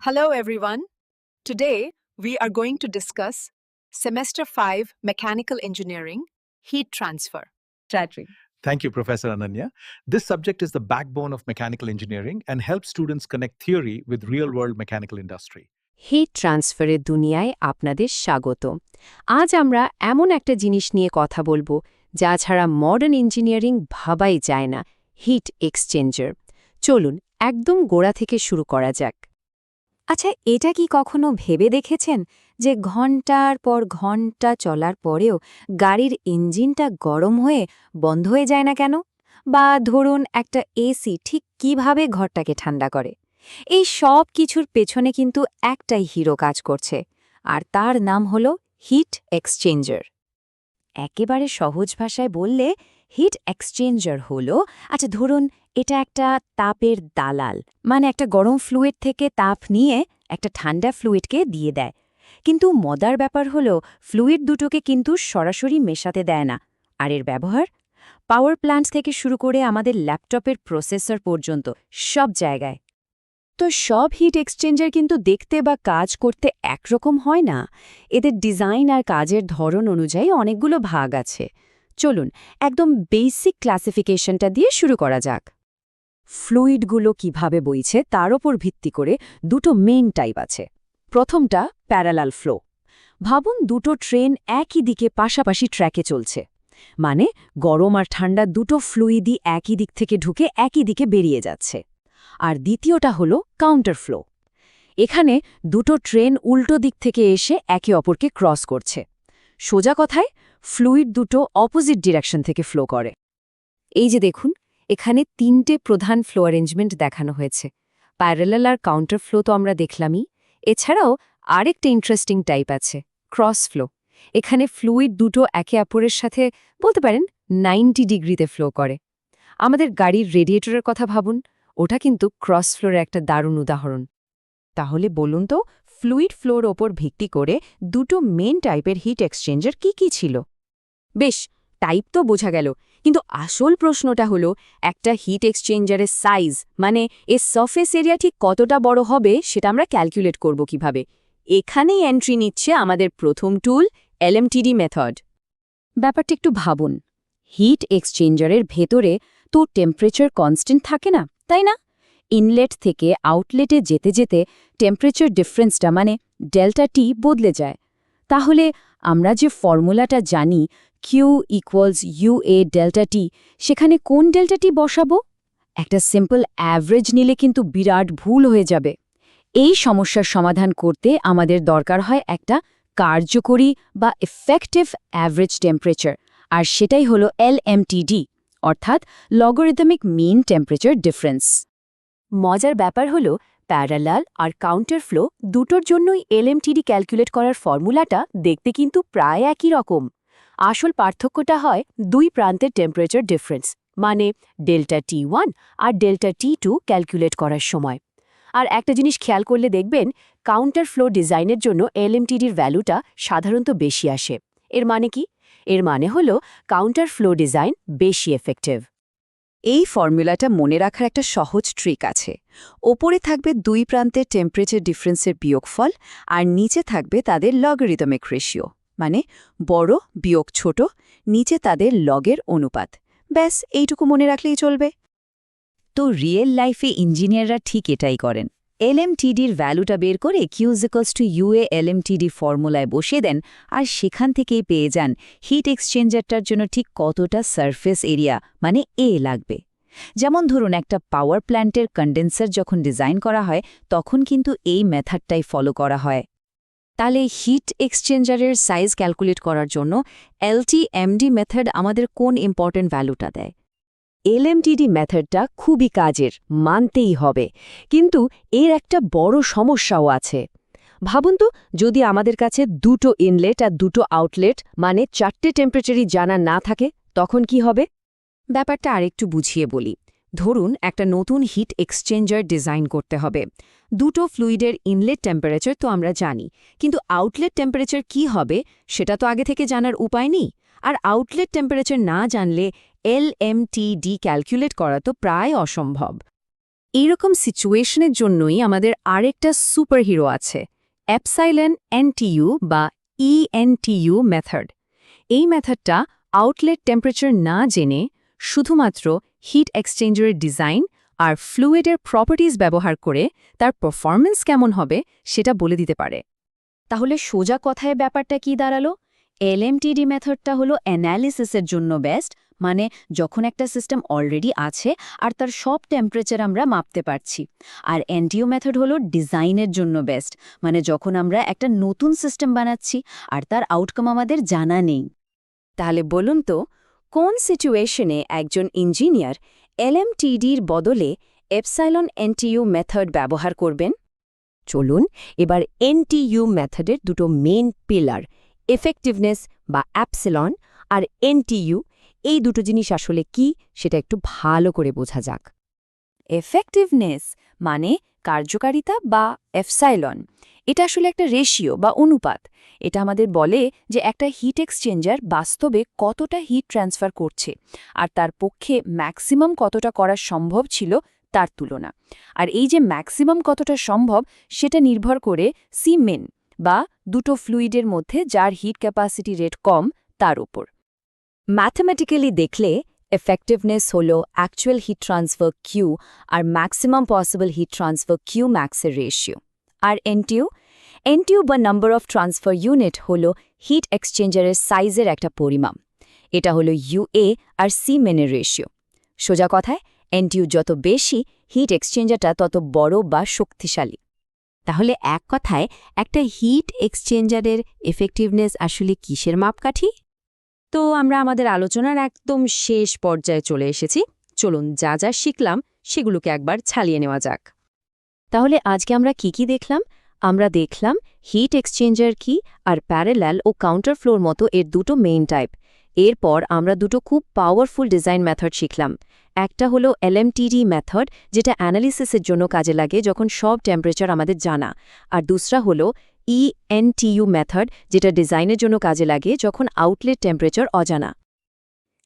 Hello, everyone. Today, we are going to discuss Semester 5 Mechanical Engineering Heat Transfer. Patrick. Thank you, Professor Ananya. This subject is the backbone of mechanical engineering and helps students connect theory with real world mechanical industry. Heat ট্রান্সফারের দুনিয়ায় আপনাদের স্বাগত আজ আমরা এমন একটা জিনিস নিয়ে কথা বলবো যা ছাড়া মডার্ন ইঞ্জিনিয়ারিং ভাবাই যায় না হিট এক্সচেঞ্জার চলুন একদম গোড়া থেকে শুরু করা যাক আচ্ছা এটা কি কখনো ভেবে দেখেছেন যে ঘণ্টার পর ঘণ্টা চলার পরেও গাড়ির ইঞ্জিনটা গরম হয়ে বন্ধ হয়ে যায় না কেন? বা ধরুন একটা এসি ঠিক কীভাবে ঘরটাকে ঠান্ডা করে? এই সব কিছুর পেছনে কিন্তু একটাই হিরো কাজ করছে, আর তার নাম হল হিট এক্সচেঞ্জার। একেবারে সহজ ভাষায় বললে হিট এক্সচেঞ্জার হল আচ্ছা ধরুন এটা একটা তাপের দালাল মানে একটা গরম ফ্লুইড থেকে তাপ নিয়ে একটা ঠান্ডা ফ্লুইডকে দিয়ে দেয়। কিন্তু মদার ব্যাপার হল ফ্লুইড দুটোকে কিন্তু সরাসরি মেশাতে দেয় না। আর এর ব্যবহার? পাওয়ার প্ল্যান্ট থেকে শুরু করে আমাদের ল্যাপটপের প্রসেসর পর্যন্ত, সব জায়গায়। তো সব হিট এক্সচেঞ্জার কিন্তু দেখতে বা কাজ করতে একরকম হয় না। এদের ডিজাইন আর কাজের ধরন অনুযায়ী অনেকগুলো ভাগ আছে। চলুন, একদম বেসিক ক্লাসিফিকেশনটা দিয়ে শুরু করা যাক। ফ্লুইডগুলো কীভাবে বইছে তার ওপর ভিত্তি করে দুটো মেইন টাইপ আছে। প্রথমটা প্যারালাল ফ্লো ভাবুন দুটো ট্রেন একই দিকে পাশাপাশি ট্র্যাকে চলছে। মানে গরম আর ঠান্ডা দুটো ফ্লুইডই একই দিক থেকে ঢুকে একই দিকে বেরিয়ে যাচ্ছে। আর দ্বিতীয়টা হল কাউন্টার ফ্লো এখানে দুটো ট্রেন উল্টো দিক থেকে এসে একে অপরকে ক্রস করছে। সোজা কথায় ফ্লুইড দুটো অপোজিট ডিরেকশন থেকে ফ্লো করে। এই যে দেখুন, এখানে তিনটে প্রধান ফ্লো অ্যারেঞ্জমেন্ট দেখানো হয়েছে। প্যারালাল আর কাউন্টার ফ্লো তো আমরা দেখলামই। এছাড়াও আরেকটা ইন্টারেস্টিং টাইপ আছে, ক্রস ফ্লো। এখানে ফ্লুইড দুটো একে অপরের সাথে বলতে পারেন নাইনটি ডিগ্রিতে ফ্লো করে। আমাদের গাড়ির রেডিয়েটরের কথা ভাবুন, ওটা কিন্তু ক্রস ফ্লোর একটা দারুণ উদাহরণ। তাহলে বলুন তো, ফ্লুইড ফ্লোর ওপর ভিত্তি করে দুটো মেন টাইপের হিট এক্সচেঞ্জার কি কি ছিল? বেশ টাইপ তো বোঝা গেল। কিন্তু আসল প্রশ্নটা হলো, একটা হিট এক্সচেঞ্জারের সাইজ মানে এর সারফেস এরিয়া ঠিক কতটা বড় হবে সেটা আমরা ক্যালকুলেট করব কীভাবে। এখানেই এন্ট্রি নিচ্ছে আমাদের প্রথম টুল এলএমটিডি মেথড ব্যাপারটা একটু ভাবুন। হিট এক্সচেঞ্জারের ভেতরে তো টেম্পারেচার কনস্ট্যান্ট থাকে না, তাই না? ইনলেট থেকে আউটলেটে যেতে যেতে টেম্পারেচার ডিফারেন্সটা মানে ডেল্টা টি বদলে যায়। তাহলে আমরা যে ফর্মুলাটা জানি Q equals U A delta T সেখানে কোন ডেল্টা টি বসাবো? একটা সিম্পল অ্যাভারেজ নিলে কিন্তু বিরাট ভুল হয়ে যাবে। এই সমস্যার সমাধান করতে আমাদের দরকার হয় একটা কার্যকরী বা এফেক্টিভ অ্যাভারেজ টেম্পারেচার আর সেটাই হলো এলএমটিডি অর্থাৎ লগারিদমিক মিন টেম্পারেচার ডিফারেন্স মজার ব্যাপার হল প্যারালাল আর কাউন্টার ফ্লো দুটোর জন্যই এলএমটিডি ক্যালকুলেট করার ফর্মুলাটা দেখতে কিন্তু প্রায় একই রকম। আসল পার্থক্যটা হয় দুই প্রান্তের টেম্পারেচার ডিফারেন্স মানে ডেল্টা টি ওয়ান আর ডেল্টা টি টু ক্যালকুলেট করার সময়। আর একটা জিনিস খেয়াল করলে দেখবেন কাউন্টার ফ্লো ডিজাইনের জন্য এলএমটিডির ভ্যালুটা সাধারণত বেশি আসে। এর মানে কি? এর মানে হল কাউন্টার ফ্লো ডিজাইন বেশি এফেক্টিভ এই ফর্মুলাটা মনে রাখার একটা সহজ ট্রিক আছে। ওপরে থাকবে দুই প্রান্তের টেম্পারেচার ডিফারেন্সের বিয়োগফল আর নিচে থাকবে তাদের লগারিদমিক রেশিও মানে বড়, বিয়োগ ছোট, নিচে তাদের লগের অনুপাত। ব্যাস, এইটুকু মনে রাখলেই চলবে। তো রিয়েল লাইফে ইঞ্জিনিয়াররা ঠিক এটাই করেন। এল এলএমটিডির ভ্যালুটা বের করে কিউজিকলস টু ইউএ এলএমটিডি ফর্মুলায় বসিয়ে দেন আর সেখান থেকেই পেয়ে যান হিট এক্সচেঞ্জারটার জন্য ঠিক কতটা সারফেস এরিয়া মানে এ লাগবে। যেমন ধরুন, একটা পাওয়ার প্ল্যান্টের কন্ডেন্সার যখন ডিজাইন করা হয়, তখন কিন্তু এই মেথডটাই ফলো করা হয়। তাহলে হিট এক্সচেঞ্জারের সাইজ ক্যালকুলেট করার জন্য এলটিএমডি মেথড আমাদের কোন ইম্পর্টেন্ট ভ্যালুটা দেয়? এলএমটিডি মেথডটা খুবই কাজের, মানতেই হবে। কিন্তু এর একটা বড় সমস্যাও আছে। ভাবুন তো, যদি আমাদের কাছে দুটো ইনলেট আর দুটো আউটলেট মানে চারটে টেম্পারেচারই জানা না থাকে, তখন কি হবে? ব্যাপারটা আরেকটু বুঝিয়ে বলি। ধরুন, একটা নতুন হিট এক্সচেঞ্জার ডিজাইন করতে হবে। দুটো ফ্লুইডের ইনলেট টেম্পারেচার তো আমরা জানি, কিন্তু আউটলেট টেম্পারেচার কি হবে, সেটা তো আগে থেকে জানার উপায় নেই। আর আউটলেট টেম্পারেচার না জানলে এল এলএমটিডি ক্যালকুলেট করা তো প্রায় অসম্ভব। এইরকম সিচুয়েশনের জন্যই আমাদের আরেকটা সুপারহিরো আছে, অ্যাপসাইলেন এনটিইউ বা ইএনটিইউ মেথড। এই মেথডটা আউটলেট টেম্পারেচার না জেনে শুধুমাত্র হিট এক্সচেঞ্জারের ডিজাইন আর ফ্লুইডের প্রপার্টিজ ব্যবহার করে তার পারফরম্যান্স কেমন হবে সেটা বলে দিতে পারে। তাহলে সোজা কথায় ব্যাপারটা কি দাঁড়াল? এলএমটিডি মেথডটা হলো অ্যানালিসিসের জন্য বেস্ট মানে যখন একটা সিস্টেম অলরেডি আছে আর তার সব টেম্পারেচার আমরা মাপতে পারছি। আর এনটিও মেথড হলো ডিজাইনের জন্য বেস্ট মানে যখন আমরা একটা নতুন সিস্টেম বানাচ্ছি আর তার আউটকাম আমাদের জানা নেই। তাহলে বলুন তো কোন সিচুয়েশনে একজন ইঞ্জিনিয়ার এলএমটিডির বদলে এপসাইলন এনটিইউ মেথড ব্যবহার করবেন? চলুন এবার এনটিইউ মেথডের দুটো মেন পিলার, এফেক্টিভনেস বা অ্যাপসেলন আর এনটিইউ। এই দুটো জিনিস আসলে কি সেটা একটু ভালো করে বোঝা যাক। এফেক্টিভনেস মানে কার্যকারিতা বা এফসাইলন এটা আসলে একটা রেশিও বা অনুপাত। এটা আমাদের বলে যে একটা হিট এক্সচেঞ্জার বাস্তবে কতটা হিট ট্রান্সফার করছে আর তার পক্ষে ম্যাক্সিমাম কতটা করা সম্ভব ছিল তার তুলনা। আর এই যে ম্যাক্সিমাম কতটা সম্ভব, সেটা নির্ভর করে সিমেন বা দুটো ফ্লুইডের মধ্যে যার হিট ক্যাপাসিটি রেট কম তার উপর। ম্যাথমেটিক্যালি দেখলে এফেক্টিভনেস হল অ্যাকচুয়াল হিট ট্রান্সফার কিউ আর maximum possible heat transfer Q ম্যাক্সের রেশিও আর এনটিউ এনটিউ বা নাম্বার অফ ট্রান্সফার ইউনিট হল হিট এক্সচেঞ্জারের সাইজের একটা পরিমাপ। এটা হলো ইউএ আর সি মেনের রেশিও সোজা কথায় এনটিউ যত বেশি হিট এক্সচেঞ্জারটা তত বড় বা শক্তিশালী। তাহলে এক কথায়, একটা হিট এক্সচেঞ্জারের এফেক্টিভনেস আসলে কিসের মাপকাঠি? তো আমরা আমাদের আলোচনার একদম শেষ পর্যায়ে চলে এসেছি। চলুন যা যা শিখলাম, সেগুলোকে একবার ছালিয়ে নেওয়া যাক। তাহলে আজকে আমরা কি কি দেখলাম? আমরা দেখলাম হিট এক্সচেঞ্জার কি আর প্যারেল্যাল ও কাউন্টার ফ্লোর মতো এর দুটো মেইন টাইপ এরপর আমরা দুটো খুব পাওয়ারফুল ডিজাইন মেথড শিখলাম। একটা হলো এলএমটিডি মেথড যেটা অ্যানালিসিসের জন্য কাজে লাগে যখন সব টেম্পারেচার আমাদের জানা। আর দুসরা হলো E ইএনটিইউ মেথড যেটা ডিজাইনের জন্য কাজে লাগে যখন আউটলেট টেম্পারেচার অজানা।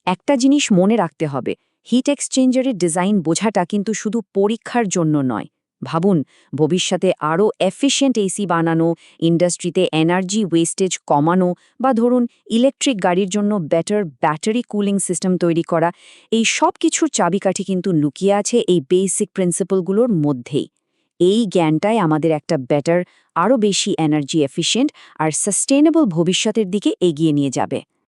একটা জিনিস মনে রাখতে হবে, হিট এক্সচেঞ্জারের ডিজাইন বোঝাটা কিন্তু শুধু পরীক্ষার জন্য নয়। ভাবুন, ভবিষ্যতে আরও এফিশিয়েন্ট এসি বানানো ইন্ডাস্ট্রিতে এনার্জি ওয়েস্টেজ কমানো বা ধরুন ইলেকট্রিক গাড়ির জন্য বেটার ব্যাটারি কুলিং সিস্টেম তৈরি করা, এই সব কিছুর চাবিকাঠি কিন্তু লুকিয়ে আছে এই বেসিক প্রিন্সিপালগুলোর মধ্যেই। এই জ্ঞানটাই আমাদের একটা বেটার আরও বেশি এনার্জি এফিশিয়েন্ট আর সাস্টেনেবল ভবিষ্যতের দিকে এগিয়ে নিয়ে যাবে।